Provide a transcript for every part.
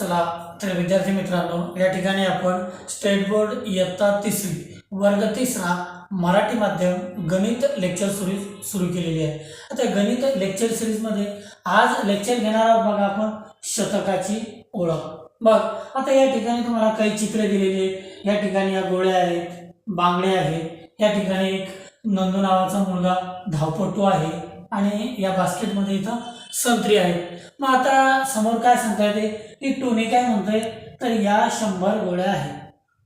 चला तर विद्यार्थी मित्रांनो या ठिकाणी आपण स्टेट बोर्ड इयत्ता तिसरी वर्ग तिसरा मराठी माध्यम गणित लेक्चर सुरू सुरू केलेली आहे. आता गणित लेक्चर सिरीजमध्ये आज लेक्चर घेणार आहोत बघा आपण शतकाची ओळख. बघ आता या ठिकाणी तुम्हाला काही चित्र दिलेली आहेत. या ठिकाणी या गोळ्या आहेत बांगड्या आहेत. या ठिकाणी एक नंदू नावाचा मुलगा धावपटू आहे आणि या बास्केटमध्ये इथं संत्री आहेत. मग आता समोर काय सांगता येते? की टोनी काय म्हणतोय? तर या शंभर गोळ्या आहेत.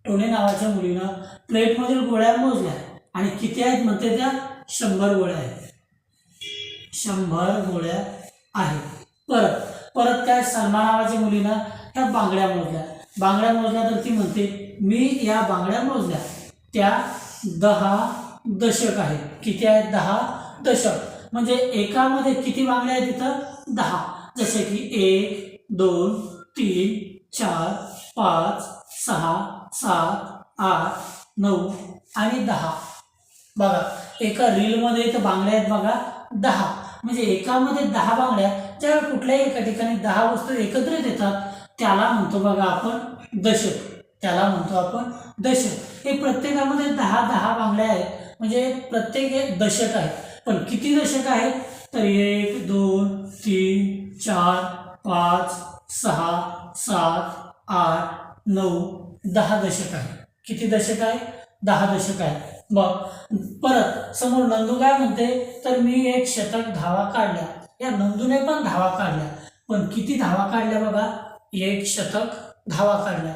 टोनी नावाच्या मुलीनं प्लेटमधील गोळ्या मोजल्या आणि किती आहेत म्हणते त्या? शंभर गोळ्या आहेत. शंभर गोळ्या आहेत. परत परत त्या सलमा नावाच्या मुलीनं त्या बांगड्या मोजल्या. बांगड्या मोजल्या तर ती म्हणते मी या बांगड्या मोजल्या. त्या दहा दशक आहेत. किती आहेत? दहा दशक. म्हणजे एकामध्ये किती बांगड्या आहेत तिथं? दहा. जसे की एक दोन तीन चार पाच सहा सात आठ नऊ आणि दहा. बघा एका रीलमध्ये इथं बांगड्या आहेत बघा दहा. म्हणजे एकामध्ये दहा बांगड्या ज्या कुठल्याही एका ठिकाणी दहा वस्तू एकत्रित येतात त्याला म्हणतो बघा आपण दशक. त्याला म्हणतो आपण दशक. हे प्रत्येकामध्ये दहा दहा बांगड्या आहेत. म्हणजे प्रत्येक हे दशक आहेत. पण किती दशक आहेत? तर एक दोन तीन चार पाच सहा सात आठ नऊ दहा दशक आहे. किती दशक आहे? दहा दशक आहे. मग परत समोर नंदू काय म्हणते? तर मी एक शतक धावा काढल्या या नंदूने पण धावा काढल्या पण किती धावा काढल्या बघा? एक शतक धावा काढल्या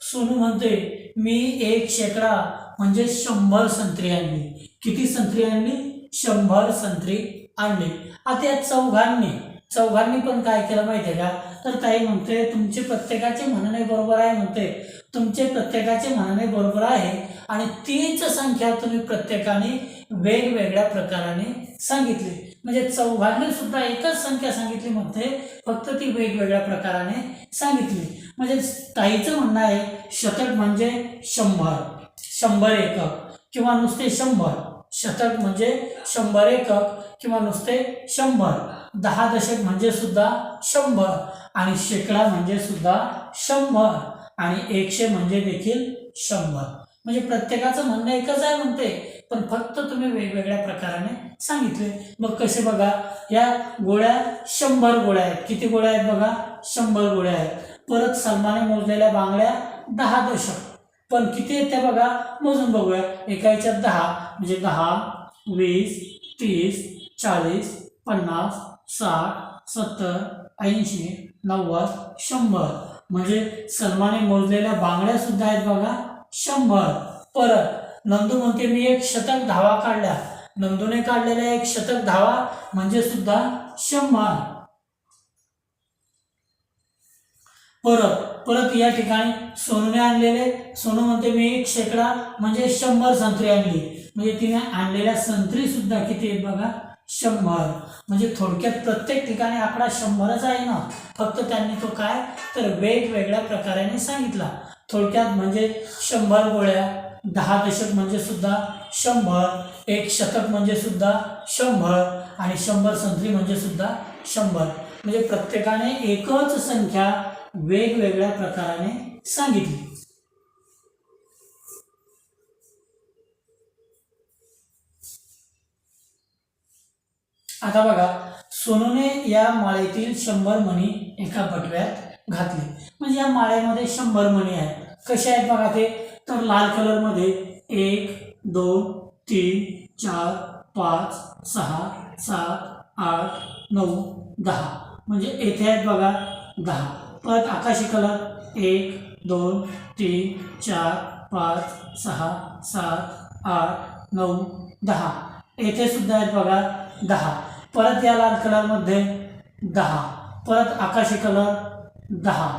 सोनू म्हणते मी एक शेकडा म्हणजे शंभर संत्री आणली. किती संत्री आणली? शंभर संत्री आणली. आता या चौघांनी चौघांनी पण काय केलं माहिती आहे का? तर ताई म्हणते तुमचे प्रत्येकाचे म्हणणे बरोबर आहे म्हणते तुमचे प्रत्येकाचे म्हणणे बरोबर आहे आणि तीच संख्या तुम्ही प्रत्येकाने वेगवेगळ्या प्रकाराने सांगितली. म्हणजे चौघांनी सुद्धा एकच संख्या सांगितली म्हणते फक्त ती वेगवेगळ्या प्रकाराने सांगितली. म्हणजे ताईचं म्हणणं आहे शतक म्हणजे शंभर. शंभर एकक किंवा नुसते शंभर. शतक म्हणजे शंभर एकक किंवा नुसते शंभर. दहा दशक म्हणजे सुद्धा शंभर आणि शेकडा म्हणजे सुद्धा शंभर आणि एकशे म्हणजे देखील शंभर. म्हणजे प्रत्येकाचं म्हणणं एकच आहे म्हणते पण फक्त तुम्ही वेगवेगळ्या प्रकाराने सांगितले. मग कसे बघा या गोळ्या शंभर गोळ्या आहेत. किती गोळ्या आहेत बघा? शंभर गोळ्या आहेत. परत सलमाने मोजलेल्या बांगड्या दहा दशक. पण किती आहेत त्या बघा? मोजून बघूया. एका याच्यात दहा म्हणजे दहा वीस तीस चाळीस पन्नास साठ सत्तर ऐंशी नव्वद शंभर. म्हणजे सलमाने मोजलेल्या बांगड्या सुद्धा आहेत बघा. शंभर. परत नंदू म्हणते मी एक शतक धावा काढल्या नंदूने काढलेल्या एक शतक धावा म्हणजे सुद्धा शंभर. परत परत या ठिकाणी सोनूने आणलेले. सोनू म्हणते मी एक शेकडा म्हणजे शंभर संत्री आणली. म्हणजे तिने आणलेल्या संत्री सुद्धा किती आहेत बघा? शंभर. म्हणजे थोडक्यात प्रत्येक ठिकाणी आकडा शंभरच आहे ना? फक्त त्यांनी तो काय? तर वेगवेगळ्या प्रकाराने सांगितला. थोडक्यात म्हणजे शंभर गोळ्या दहा दशक म्हणजे सुद्धा शंभर एक शतक म्हणजे सुद्धा शंभर आणि शंभर संत्री म्हणजे सुद्धा शंभर. म्हणजे प्रत्येकाने एकच संख्या वेगवेगळ्या प्रकाराने सांगितली. आता बघा सोनूने या माळेतील शंभर मणी एका बटव्यात घातले. म्हणजे या माळ्यामध्ये शंभर मणी आहेत. कसे आहेत बघा ते? तर लाल कलरमध्ये एक दोन तीन चार पाच सहा सात आठ नऊ दहा. म्हणजे येथे आहेत बघा दहा. परत आकाशी कलर एक दोन तीन चार पाच सहा सात आठ नऊ दहा. येथे सुद्धा आहेत बघा दहा. परत या लाल कलरमध्ये दहा. परत आकाशी कलर दहा.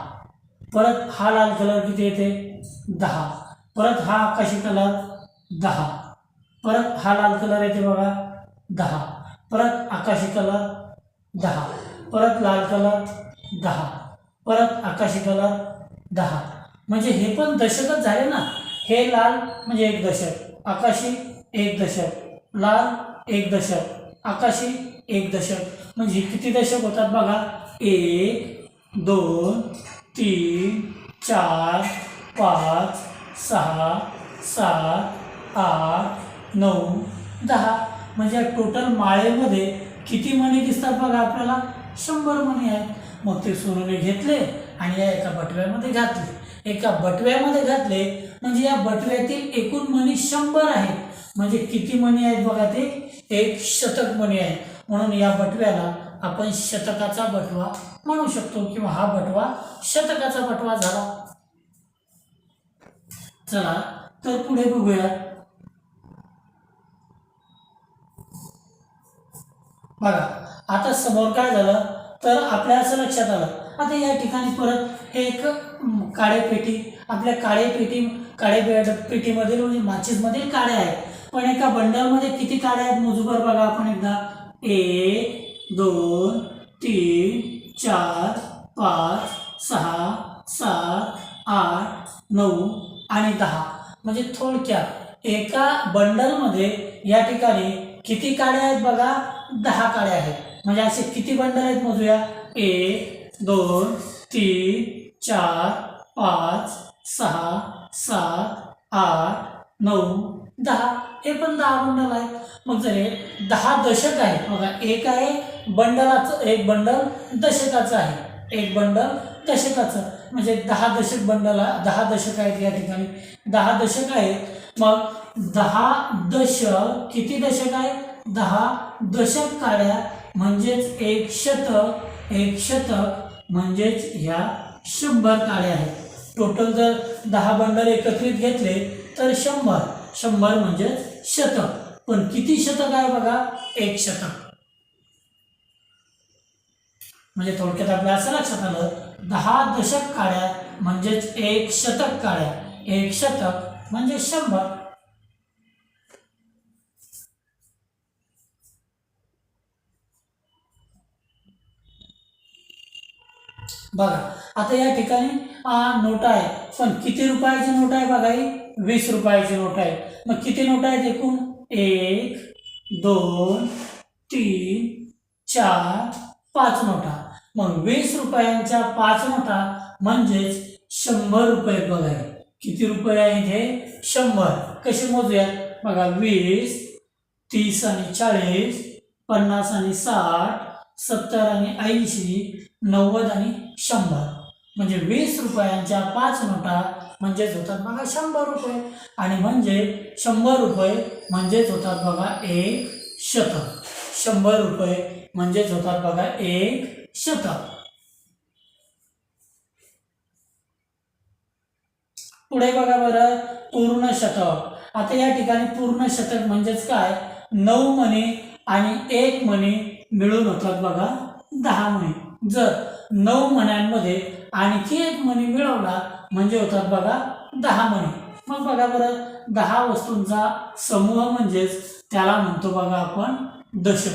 परत हा लाल कलर किती येते? दहा. परत हा आकाशी कलर दहा. परत हा लाल कलर येते बघा दहा. परत आकाशी कलर दहा. परत लाल कलर दहा. परत आकाशी कलर दहा. म्हणजे हे पण दशकच झाले ना. हे लाल म्हणजे एक दशक आकाशी एक दशक लाल एक दशक आकाशी एक दशक. म्हणजे किती दशक होतात बघा? एक दोन तीन चार पाच सहा सात आठ नऊ दहा. म्हणजे टोटल माळेमध्ये किती मणी दिसतात बघा आपल्याला? शंभर मणी आहेत. मग ते सोनूने घेतले आणि या एका बटव्यामध्ये घातले. एका बटव्यामध्ये घातले म्हणजे या बटव्यातील एकूण मणी शंभर आहेत. म्हणजे किती मणी आहेत बघा ते? एक शतक मणी आहे म्हणून या बटव्याला आपण शतकाचा बटवा म्हणू शकतो किंवा हा बटवा शतकाचा बटवा झाला. चला तर पुढे बघूया. बघा आता समोर काय झालं? तर आपल्या असं लक्षात आलं. आता या ठिकाणी परत हे एक काळे पेटी आपल्या काळे पेटी काळे पेटीमधील म्हणजे माचीसमधील काड्या आहेत. पण एका बंडलमध्ये किती काड्या आहेत मोजूबर बघा आपण एकदा. एक दोन तीन चार पाच सहा सात आठ नऊ आणि दहा. म्हणजे थोडक्यात एका बंडलमध्ये या ठिकाणी किती काड्या आहेत बघा? दहा काड्या आहेत. म्हणजे असे किती बंडल आहेत मोजूया? एक दोन तीन चार पाच सहा सात आठ नऊ दहा. हे पण दहा बंडल आहेत. मग जर हे दहा दशक आहेत बघा एक आहे बंडलाचं एक बंडल दशकाचं आहे. एक बंडल दशकाचं. म्हणजे दहा दशक बंडल आहे दहा दशक आहेत या ठिकाणी. दहा दशक आहेत. मग दहा दशक किती दशक आहेत दहा दशक काढ्या म्हणजेच एक शतक एक शतक म्हणजेच ह्या शंभर काळ्या आहेत. टोटल जर दहा बंडल एकत्रित घेतले तर शंभर. शंभर म्हणजेच शतक. पण किती शतक आहे बघा? एक शतक. म्हणजे थोडक्यात आपल्या असं लक्षात आलं दहा दशक काळ्या म्हणजेच एक शतक काळ्या. एक शतक म्हणजे शंभर. बघा आता या ठिकाणी नोटा नोट आहे. पण किती रुपयाची नोट आहे बघा ही? वीस रुपयाची नोट आहे. मग किती नोट आहेत एकूण? एक दोन तीन चार पाच नोटा. मग वीस रुपयांच्या पाच नोटा म्हणजेच शंभर रुपये बघा किती रुपये आहेत हे? शंभर. कसे मोजूयात? बघा वीस तीस आणि चाळीस पन्नास आणि साठ सत्तर आणि ऐंशी नव्वद आणि शंभर. म्हणजे वीस रुपयांच्या पाच नोटा म्हणजेच होतात बघा शंभर रुपये. आणि म्हणजे शंभर रुपये म्हणजेच होतात बघा एक शतक. शंभर रुपये म्हणजेच होतात बघा एक शतक. पुढे बघा बरं पूर्ण शतक. आता या ठिकाणी पूर्ण शतक म्हणजेच काय? नऊ मणी आणि एक मणी मिळून होतात बघा दहा मणी जर नऊ मण्यांमध्ये आणखी एक मणी मिळवला म्हणजे होतात बघा दहा मणी मग बघा बरं दहा वस्तूंचा समूह म्हणजेच त्याला म्हणतो बघा आपण दशक.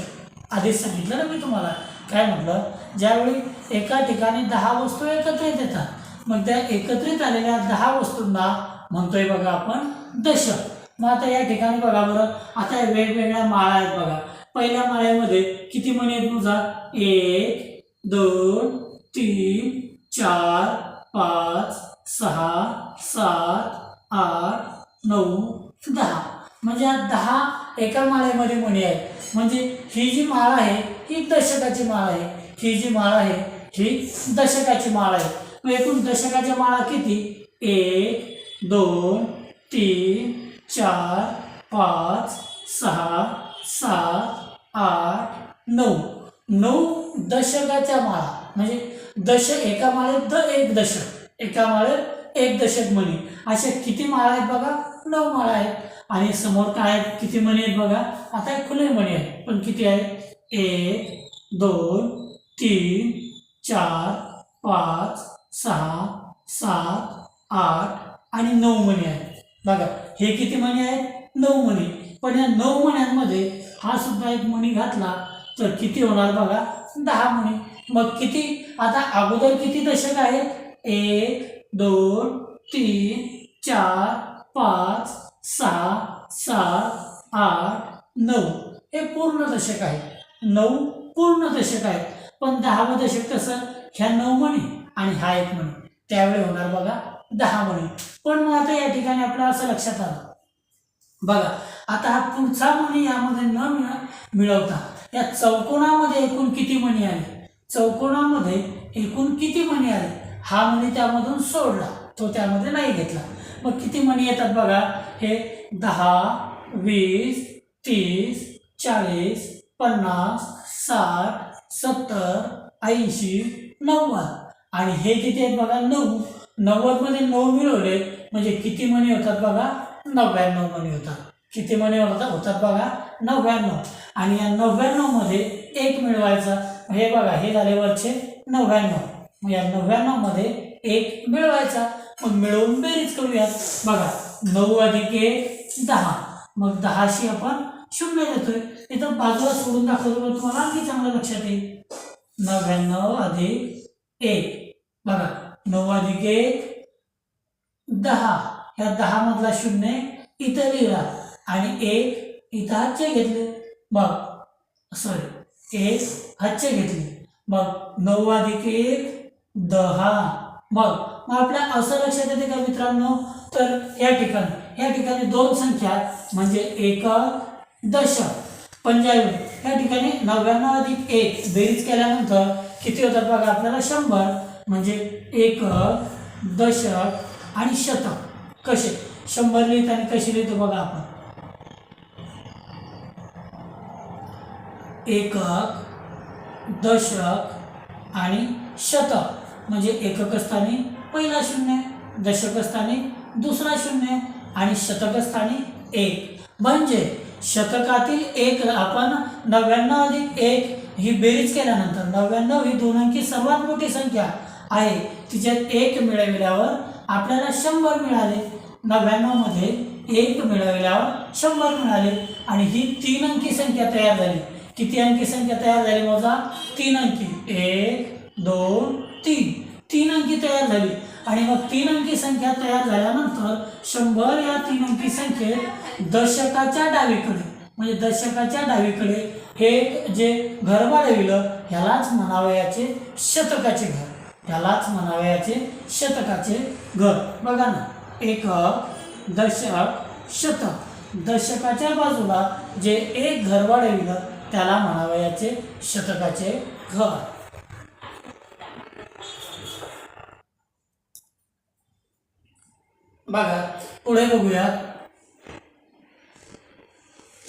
आधीच सांगितलं ना मी तुम्हाला. काय म्हटलं? ज्यावेळी एका ठिकाणी दहा वस्तू एकत्रित येतात मग त्या एकत्रित आलेल्या दहा वस्तूंना म्हणतोय बघा आपण दशक. मग आता या ठिकाणी बघा बरं आता वेगवेगळ्या माळा आहेत बघा. पहिल्या माळ्यामध्ये किती मणी आहेत तुझा? एक दोन तीन चार पाच सहा सात आठ नऊ दहा. म्हणजे या दहा एका माळ्यामध्ये मणी आहेत. म्हणजे ही जी माळ आहे ही दशकाची माळ आहे. ही जी माळ आहे ही दशकाची माळ आहे. मग एकूण दशकाच्या माळा किती? एक दोन तीन चार पाच सहा सात आठ नऊ. नऊ दशकाच्या माळा. म्हणजे दशक एका माळेत द एक दशक. एका माळेत एक दशक म्हणी. अशा किती माळा आहेत बघा? नऊ माळा आहेत. आणि समोर काय आहेत? किती म्हणी आहेत बघा? आता एक खुले म्हणी आहेत पण किती आहेत एक दोन तीन चार पाच सहा सात आठ आणि नऊ म्हणी आहेत. बघा हे किती म्हणी आहेत? नऊ म्हणी. पण या नऊ म्हण्यांमध्ये हा सुद्धा एक मणी घातला तर किती होणार बघा? दहा मणी मग किती? आता अगोदर किती दशक आहेत एक दोन तीन चार पाच सहा सात आठ नऊ. हे पूर्ण दशक आहे. नऊ पूर्ण दशक आहे पण दहावं दशक कसं? ह्या नऊ म्हणे आणि हा एक म्हणे. त्यावेळी होणार बघा दहा मणी पण मग आता या ठिकाणी आपलं असं लक्षात आलं. बघा आता हा पुढचा मणी यामध्ये न मिळवता. या चौकोनामध्ये एकूण किती मणी आले चौकोनामध्ये एकूण किती मणी आले हा मणी त्यामधून सोडला. तो त्यामध्ये नाही घेतला. मग किती मणी येतात बघा? हे दहा वीस तीस चाळीस पन्नास साठ सत्तर ऐंशी नव्वद. आणि हे किती आहेत बघा? नऊ. नव्वदमध्ये नऊ मिळवले म्हणजे किती मणी होतात बघा? नव्याण्णव मणी होतात. किती मणी होता होतात बघा नव्याण्णव. आणि या नव्याण्णवमध्ये एक मिळवायचा हे बघा हे झाले वरचे नव्याण्णव. मग या नव्याण्णवमध्ये एक मिळवायचा मग मिळवून बेरीज करूयात. बघा नऊ अधिक एक दहा. मग दहाशी आपण शून्य देतोय इथं बाजूला सोडून दाखवतो तुम्हाला आणखी चांगलं लक्षात येईल. नव्याण्णव अधिक एक. बघा नऊ अधिक एक दहा. ह्या दहा मधला शून्य इथं लिहिला. आणि एक इथं हातचे घेतले. मग सॉरी एक हातचे घेतले. मग नऊ अधिक एक दहा. मग मग आपल्या असं लक्षात येते का मित्रांनो? तर या ठिकाणी या ठिकाणी दोन संख्या म्हणजे एक दशक पंजाबी या ठिकाणी नव्याण्णव अधिक एक बेरीज केल्यानंतर किती होतात बघा आपल्याला? शंभर म्हणजे एक दशक आणि शतक. कसे? शंभर लिहिताना कसे लिहितो बघा आपण? एकक दशक आणि शतक. म्हणजे एककस्थानी पहिला शून्य दशकस्थानी दुसरा शून्य आणि शतकस्थानी एक. म्हणजे शतकातील एक आपण नव्याण्णव अधिक एक ही बेरीज केल्यानंतर नव्याण्णव ही दोन अंकी सर्वात मोठी संख्या आहे. तिच्यात एक मिळविल्यावर आपल्याला शंभर मिळाले. नव्याण्णवमध्ये एक मिळविल्यावर शंभर मिळाले आणि ही तीन अंकी संख्या तयार झाली. किती अंकी संख्या तयार झाली मोजा? तीन अंकी. एक दोन तीन. तीन अंकी तयार झाली. आणि मग तीन अंकी संख्या तयार झाल्यानंतर शंभर या तीन अंकी संख्येत दशकाच्या डावीकडे. म्हणजे दशकाच्या डावीकडे हे जे घर वाढविलं ह्यालाच म्हणावयाचे शतकाचे घर. ह्यालाच म्हणावयाचे शतकाचे घर. बघा ना. एक दशक शतक. दशकाच्या बाजूला जे एक घर वाढविलं त्याला म्हणावयाचे शतकाचे घर. बघा पुढे बघूयात.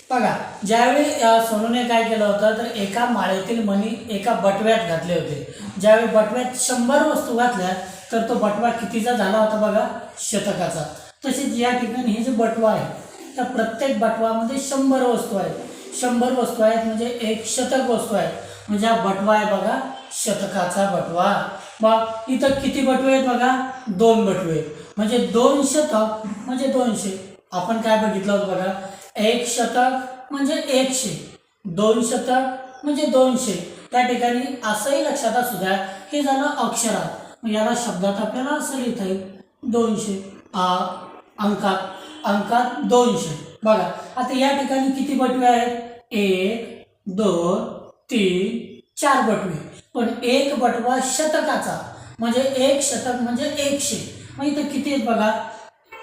बघा ज्यावेळी सोनूने काय केलं होतं तर एका माळेतील मणी एका बटव्यात घातले होते. ज्यावेळी बटव्यात शंभर वस्तू घातल्या तर तो बटवा कितीचा झाला होता बघा? शतकाचा. तसेच या ठिकाणी हे जे बटवा आहे त्या प्रत्येक बटवामध्ये शंभर वस्तू आहेत. शंभर वस्तू आहेत म्हणजे एक शतक वस्तू आहेत. म्हणजे हा बटवा आहे बघा शतकाचा बटवा. मग इथं किती बटवे आहेत बघा? दोन बटवे आहेत. म्हणजे दोन शतक म्हणजे दोनशे. आपण काय बघितलं होतं बघा? एक शतक म्हणजे एकशे. दोन शतक म्हणजे दोनशे. त्या ठिकाणी असंही लक्षात असू द्या हे झालं अक्षरात मग याला शब्दात आपल्याला असं लिहिता येईल. दोनशे. आ अंकात. अंकात दोनशे. बघा आता या ठिकाणी किती बटवे आहेत? एक दोन तीन चार बटवे. पण एक बटवा शतकाचा. म्हणजे एक शतक म्हणजे एकशे. मग इथं किती आहेत बघा?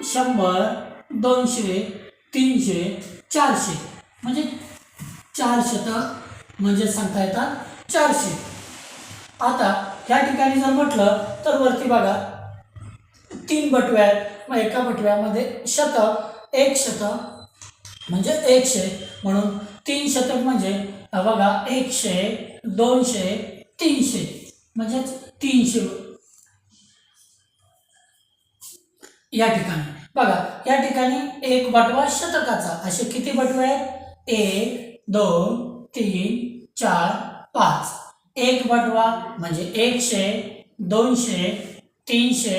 शंभर दोनशे तीनशे चारशे. म्हणजे चार शतक म्हणजे सांगता येतात चारशे. आता ह्या ठिकाणी जर म्हटलं तर वरती बघा तीन बटव्या आहेत. मग एका बटव्यामध्ये शतक एक शतक म्हणजे एकशे. म्हणून तीन शतक म्हणजे बघा एकशे दोनशे तीनशे. म्हणजेच तीनशे. या ठिकाणी. बघा या ठिकाणी एक बटवा शतकाचा. असे किती बटवे आहेत? एक दोन तीन चार पाच. एक बटवा म्हणजे एकशे दोनशे तीनशे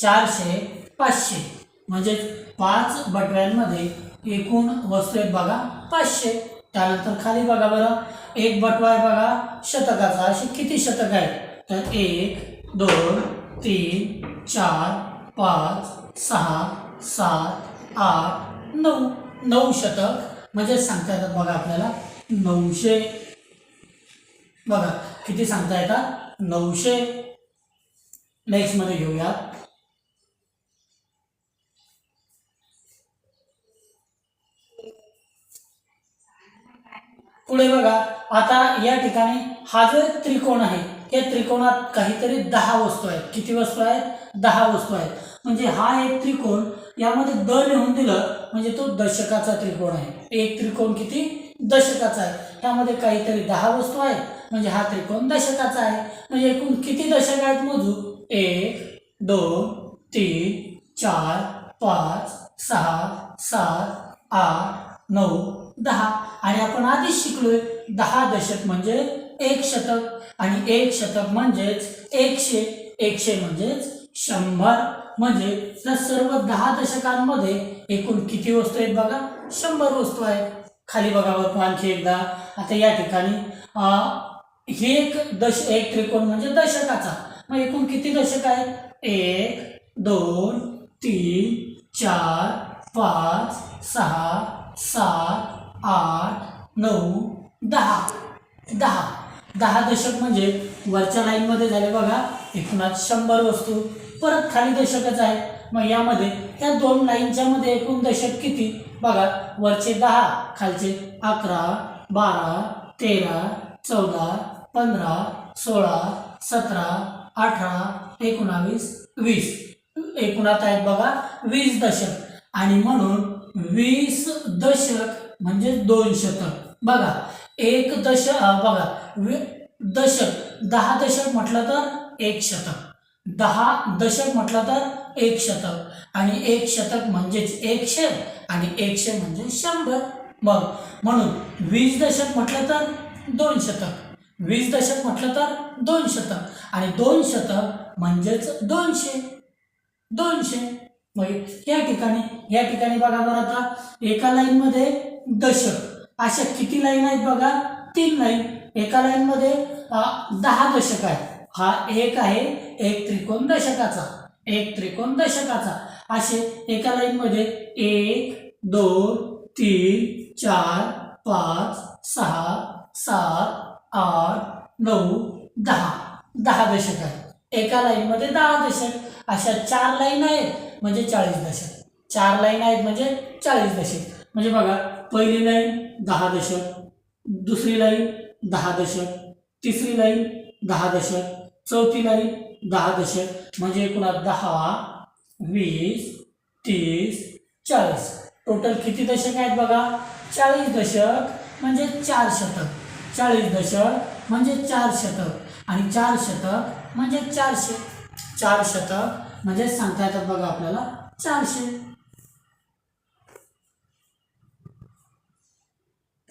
चारशे पाचशे. म्हणजे पाच बटव्यांमध्ये एकूण वस्तू आहेत बघा पाचशे. त्यानंतर खाली बघा बरं एक बटवा आहे बघा शतकाचा असे किती शतक आहेत? तर एक दोन तीन चार पाच सहा सात आठ नऊ. नऊ शतक. म्हणजे सांगता येतात बघा आपल्याला नऊशे. बघा किती सांगता येतात? नऊशे. नेक्स्टमध्ये घेऊयात. पुढे बघा. आता या ठिकाणी हा जो त्रिकोण आहे या त्रिकोणात काहीतरी दहा वस्तू आहेत. किती वस्तू आहेत? दहा वस्तू आहेत. म्हणजे हा एक त्रिकोण यामध्ये द लिहून दिलं म्हणजे तो दशकाचा त्रिकोण आहे. एक त्रिकोण किती? दशकाचा आहे. त्यामध्ये काहीतरी दहा वस्तू आहेत. म्हणजे हा त्रिकोण दशकाचा आहे. म्हणजे एकूण किती दशक आहेत मोजू? एक दोन तीन चार पाच सहा सात आठ नऊ दहा. आणि आपण आधीच शिकलोय दहा दशक म्हणजे एक शतक आणि एक शतक म्हणजेच एकशे एकशे म्हणजेच शंभर. म्हणजे त्या सर्व दहा दशकांमध्ये एकूण किती वस्तू आहेत बघा? शंभर वस्तू आहेत. खाली बघावं बरं आणखी एकदा. आता या ठिकाणी हे एक दश एक त्रिकोण म्हणजे दशकाचा. मग एकूण किती दशक आहेत? एक दोन तीन चार पाच सहा सात आठ नऊ दहा. दहा. दहा दशक म्हणजे वरच्या लाईनमध्ये झाले बघा एकूणात शंभर वस्तू. परत खाली दशकच आहे. मग यामध्ये या दोन लाईनच्या मध्ये एकूण दशक किती? बघा वरचे दहा खालचे अकरा बारा तेरा चौदा पंधरा सोळा सतरा अठरा एकोणावीस वीस. एकूणात आहेत बघा वीस दशक. आणि म्हणून वीस दशक म्हणजे दोन शतक. बघा एक दश बघा वी- दशक दहा दशक म्हटलं तर एक शतक. दहा दशक म्हटलं तर एक शतक. आणि एक शतक म्हणजेच एकशे आणि एकशे म्हणजे शंभर. मग म्हणून वीस दशक म्हटलं तर दोन शतक. वीस दशक म्हटलं तर दोन शतक. आणि दोन शतक म्हणजेच दोनशे दोनशे मग या ठिकाणी या ठिकाणी बघा बरं आता एका लाईनमध्ये दशक. अशा किती लाईन आहेत बघा? तीन लाईन एका लाईनमध्ये दहा दशक आहे हा एक आहे एक त्रिकोण दशकाचा. एक त्रिकोण दशकाचा. असे एका लाईनमध्ये एक दोन तीन चार पाच सहा सात आठ नऊ दहा. दहा दशक आहे एका लाईनमध्ये दहा दशक. अशा चार लाईन आहेत म्हणजे चाळीस दशक. चार लाईन आहेत म्हणजे चाळीस दशक. म्हणजे बघा पहिली लाईन दहा दशक दुसरी लाईन दहा दशक तिसरी लाईन दहा दशक चौथी लाईन दहा दशक म्हणजे एकूण दहा वीस तीस चाळीस. टोटल किती दशक आहेत बघा? चाळीस दशक म्हणजे चार शतक. चाळीस दशक म्हणजे चार शतक. आणि चार शतक म्हणजे चारशे. चार शतक म्हणजे सांगता येतात बघा आपल्याला चारशे.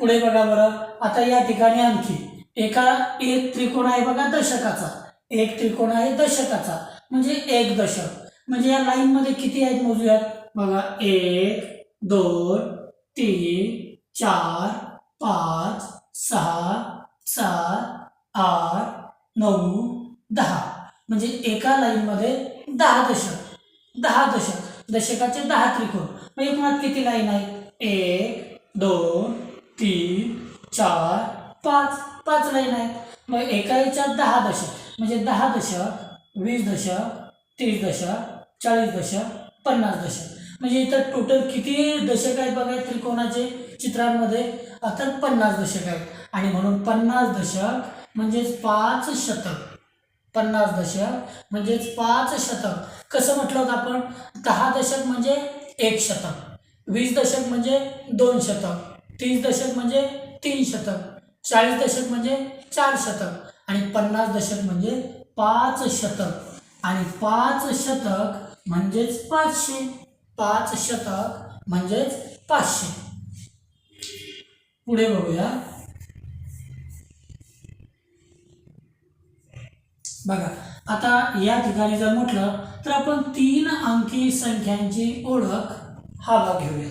पुढे बघा बरं. आता या ठिकाणी आणखी. एका एक त्रिकोण आहे बघा दशकाचा. एक त्रिकोण आहे दशकाचा. म्हणजे एक दशक. म्हणजे या लाईनमध्ये किती आहेत मोजूयात? बघा एक दोन तीन चार पाच सहा सात आठ नऊ दहा. म्हणजे एका लाईनमध्ये दहा दशक. दहा दशक. दशकाचे दहा त्रिकोण. मग एकूणात किती लाईन आहे एक दोन तीन चार पाच. पाच लाईन आहेत. मग एका याच्यात दहा दशक म्हणजे दहा दशक वीस दशक तीस दशक चाळीस दशक पन्नास दशक म्हणजे इथं टोटल किती दशक आहेत बघा त्रिकोणाचे चित्रांमध्ये? आता पन्नास दशक आहेत आणि म्हणून पन्नास दशक म्हणजेच पाच शतक. पन्नास दशक म्हणजेच पाच शतक. कसं म्हटलं होतं आपण? दहा दशक म्हणजे एक शतक. वीस दशक म्हणजे दोन शतक. तीस दशक म्हणजे तीन शतक चाळीस दशक म्हणजे चार शतक आणि पन्नास दशक म्हणजे पाच शतक. आणि पाच शतक म्हणजेच पाचशे. पाच शतक म्हणजेच पाचशे. पुढे बघूया. बघा आता या ठिकाणी जर म्हटलं तर आपण तीन अंकी संख्यांची ओळख हा भाग घेऊया.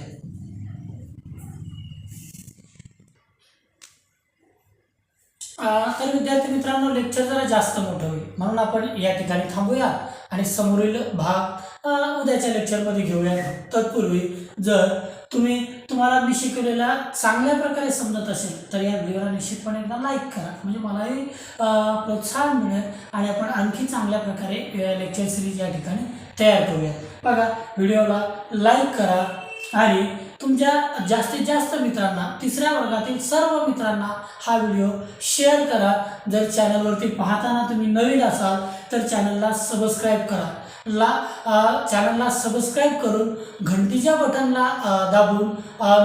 तर विद्यार्थी मित्रांनो लेक्चर जरा जास्त मोठं होईल. म्हणून आपण या ठिकाणी थांबूया आणि समोरील भाग उद्याच्या लेक्चरमध्ये घेऊया. तत्पूर्वी जर तुम्ही तुम्हाला मी शिकवलेला चांगल्या प्रकारे समजत असेल तर या व्हिडिओला निश्चितपणे एकदा लाईक करा. म्हणजे मलाही प्रोत्साहन मिळेल आणि आपण आणखी चांगल्या प्रकारे लेक्चर सिरीज या ठिकाणी तयार करूया. बघा व्हिडिओला लाईक करा आणि तुमच्या जास्तीत जास्त मित्रांना तिसऱ्या वर्गातील सर्व मित्रांना हा व्हिडिओ शेअर करा. जर चॅनलवरती पाहताना तुम्ही नवीन असाल तर चॅनलला सबस्क्राईब करा. ला चॅनलला सबस्क्राईब करून घंटीच्या बटनला दाबून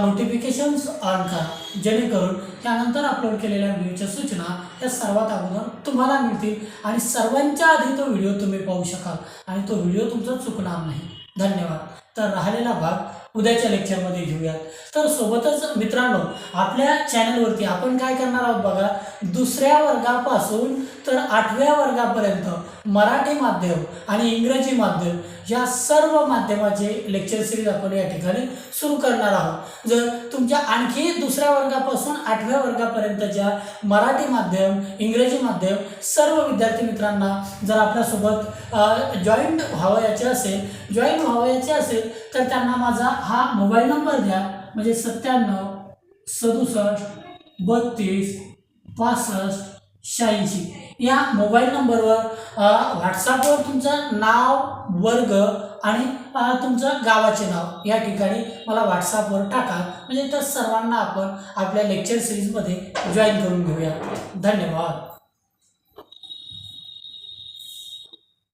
नोटिफिकेशन्स ऑन करा. जेणेकरून त्यानंतर अपलोड केलेल्या व्हिडिओच्या सूचना या सर्वात अगोदर तुम्हाला मिळतील आणि सर्वांच्या आधी तो व्हिडिओ तुम्ही पाहू शकाल. आणि तो व्हिडिओ तुमचा चुकणार नाही. धन्यवाद. तर राहिलेला भाग उद्याच्या लेक्चरमध्ये घेऊयात. तर सोबतच मित्रांनो आपल्या चॅनलवरती आपण काय करणार आहोत बघा दुसऱ्या वर्गापासून तर आठव्या वर्गापर्यंत मराठी माध्यम आणि इंग्रजी माध्यम या सर्व माध्यमाचे लेक्चर सिरीज आपण या ठिकाणी सुरू करणार आहोत. जर तुमच्या आणखी दुसऱ्या वर्गापासून आठव्या वर्गापर्यंतच्या मराठी माध्यम इंग्रजी माध्यम सर्व विद्यार्थी मित्रांना जर आपल्यासोबत जॉईंट व्हावयाचे असेल जॉईन व्हावयाचे असेल तर त्यांना माझा हा मोबाईल नंबर द्या. म्हणजे सत्त्याण्णव सदुसष्ट बत्तीस पासष्ट शहाऐंशी. या मोबाईल नंबरवर व्हॉट्सअपवर तुमचं नाव वर्ग आणि तुमचं गावाचे नाव या ठिकाणी मला व्हॉट्सअपवर टाका. म्हणजे तर सर्वांना आपण आपल्या लेक्चर सिरीजमध्ये जॉईन करून घेऊया. धन्यवाद.